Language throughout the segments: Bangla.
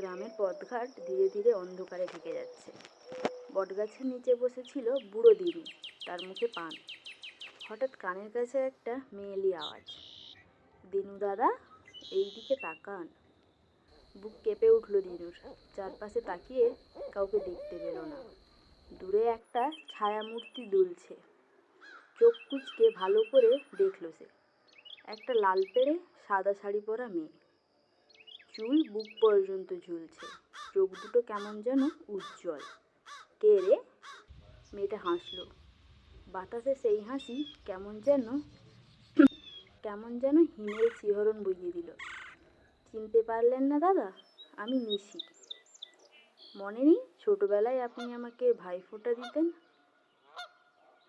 গ্রামের পথঘাট ধীরে ধীরে অন্ধকারে ঢেকে যাচ্ছে। বটগাছের নিচে বসেছিল বুড়ো দিনু তার মুখে পান। হঠাৎ কানের কাছে একটা মেয়েলি আওয়াজ। দিনু দাদা এই দিকে তাকান। বুক কেঁপে উঠল দিনুর। চারপাশে তাকিয়ে কাউকে দেখতে পেল না। দূরে একটা ছায়ামূর্তি দুলছে। চোখ কুচকে ভালো করে দেখল সে। একটা লাল পেড়ে সাদা শাড়ি পরা মেয়ে। চুল বুক পর্যন্ত ঝুলছে। চোখ দুটো কেমন যেন উজ্জ্বল। কে রে? মেয়েটা হাসলো। বাতাসে সেই হাসি কেমন যেন কেমন যেন হিমের শিহরণ বুঝিয়ে দিল। চিনতে পারলেন না দাদা, আমি নিশি। মনে নেই ছোটবেলায় আপনি আমাকে ভাইফোঁটা দিতেন?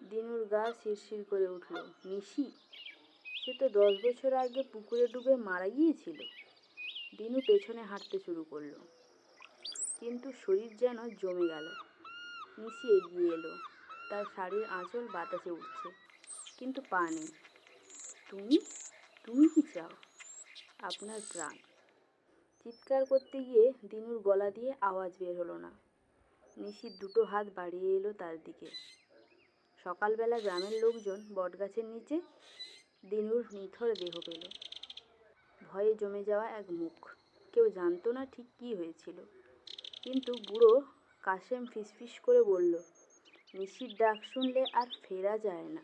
দিনুর গা শিরশির করে উঠল। নিশি? সে তো দশ বছর আগে পুকুরে ডুবে মারা গিয়েছিল। দিনু পেছনে হাঁটতে শুরু করল। কিন্তু শরীর যেন জমে গেল। নিশি এগিয়ে এলো। তার শাড়ির আঁচল বাতাসে উঠছে। কিন্তু পা নেই। তুমি? তুমি কি চাও? আপনার প্রাণ। চিৎকার করতে গিয়ে দিনুর গলা দিয়ে আওয়াজ বের হলো না। নিশির দুটো হাত বাড়িয়ে এলো তার দিকে। সকালবেলা গ্রামের লোকজন বটগাছের নিচে দিনুর নিথর দেহ পেল। ভয়ে জমে যাওয়া এক মুখ। কেউ জানত না ঠিক কী হয়েছিল। কিন্তু বুড়ো কাশেম ফিসফিস করে বলল, নিশির ডাক শুনলে আর ফেরা যায় না।